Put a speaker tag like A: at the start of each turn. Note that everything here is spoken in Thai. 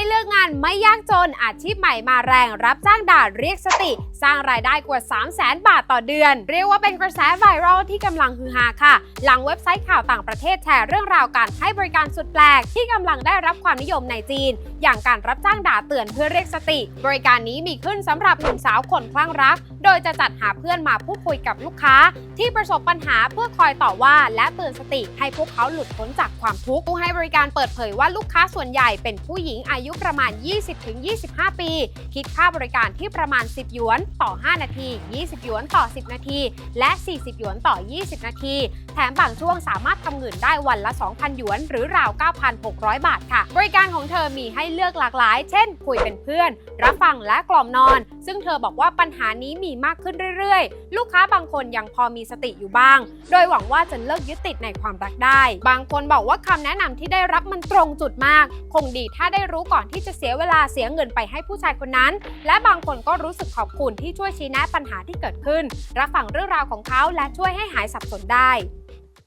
A: ไม่เลือกงานไม่ยากจนอาชีพใหม่มาแรงรับจ้างด่าเรียกสติ สร้างรายได้กว่า 3 0 0แสนบาทต่อเดือน เรียกว่าเป็นกระแสไวรัลที่กำลังฮือฮาค่ะ หลังเว็บไซต์ข่าวต่างประเทศแชร์เรื่องราวการให้บริการสุดแปลก ที่กำลังได้รับความนิยมในจีน อย่างการรับจ้างด่าเตือนเพื่อเรียกสติ บริการนี้มีขึ้นสำหรับหนุ่มสาวคนคลั่งรัก โดยจะจัดหาเพื่อนมาพูดคุยกับลูกค้า ที่ประสบปัญหาเพื่อคอยต่อว่า และเตือนสติให้พวกเขาหลุดพ้นจากความทุกข์ผู้ให้บริการเปิดเผยว่าลูกค้าส่วนใหญ่เป็นผู้หญิงอายุประมาณ 20-25 ปี คิดค่าบริการที่ประมาณ 10 หยวนต่อ 5 นาที 20 หยวนต่อ 10 นาที และ 40 หยวนต่อ 20 นาที แถมบางช่วงสามารถทำเงินได้วันละ 2,000 หยวน หรือราว 9,600 บาทค่ะ บริการของเธอมีให้เลือกหลากหลาย เช่น คุยเป็นเพื่อน รับฟังและกล่อมนอนซึ่งเธอบอกว่าปัญหานี้มีมากขึ้นเรื่อยๆ ลูกค้าบางคนยังพอมีสติอยู่บ้าง โดยหวังว่าจะเลิกยึดติดในความรักได้ บางคนบอกว่าคำแนะนำที่ได้รับมันตรงจุดมาก คงดีถ้าได้รู้ก่อนที่จะเสียเวลาเสียเงินไปให้ผู้ชายคนนั้น และบางคนก็รู้สึกขอบคุณที่ช่วยชี้แนะปัญหาที่เกิดขึ้น รับฟังเรื่องราวของเขาและช่วยให้หายสับสนได้